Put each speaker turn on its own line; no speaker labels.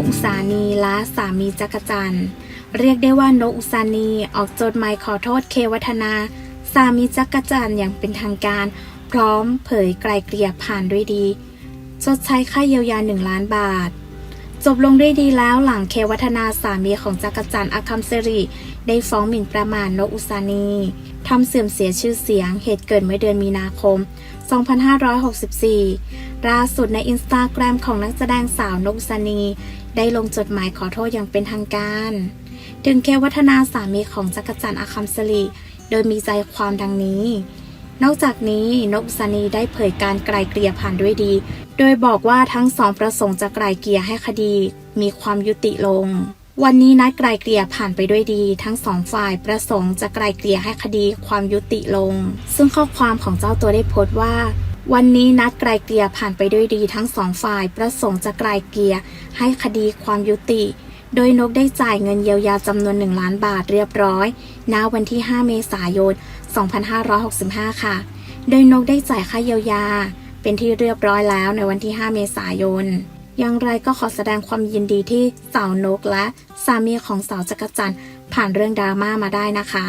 กอุสานีและสามีจักรจันเรียกได้ว่านกอุสานีออกจดหมายขอโทษเควัฒนา สามีจักรจันอย่างเป็นทางการ พร้อมเผยไกลเกลี่ยผ่านด้วยดีชดใช้ค่าเยียวยาหนึ่งล้านบาท จบลงด้วยดีแล้วหลังเควัฒนาสามีของจักรจันทร์อคัมเซริ ได้ฟ้องหมิ่นประมาทนกอุสานีทำเสื่อมเสียชื่อเสียงเหตุเกิดเมื่อเดือนมีนาคม 2564 ล่าสุดในอินสตาแกรมของนักแสดงสาวนกอุสนี ได้ลงจดหมายขอโทษอย่างเป็นทางการ ถึงเควัฒนาสามีของจักรจันทร์อาคัมเซริโดยมีใจความดังนี้ นอกจากนี้นกอุสนีได้เผยการไกลเกลี่ยผ่านด้วยดี โดยบอกว่าทั้งสองประสงค์จะไกลเกลี่ยให้คดี มีความยุติลง วันนี้นัดไกลเกลี่ยผ่านไปด้วยดี ทั้งสองฝ่ายประสงค์จะไกลเกลี่ยให้คดีความยุติลง ซึ่งข้อความของเจ้าตัวได้โพสต์ว่า วันนี้นัดไกลเกลี่ยผ่านไปด้วยดีทั้งสองฝ่ายประสงค์จะไกลเกลี่ยให้คดีความยุติ โดยนกได้จ่ายเงินเยียวยาจำนวน 1 ล้านบาทเรียบร้อยณวันที่ 5 เมษายน 2565 ค่ะ โดยนกได้จ่ายค่าเยียวยา เป็นที่เรียบร้อยแล้วในวันที่ 5 เมษายน อย่างไรก็ขอแสดงความยินดีที่สาวนกและสามีของสาวจักรจันทร์ผ่านเรื่องดราม่ามาได้นะคะ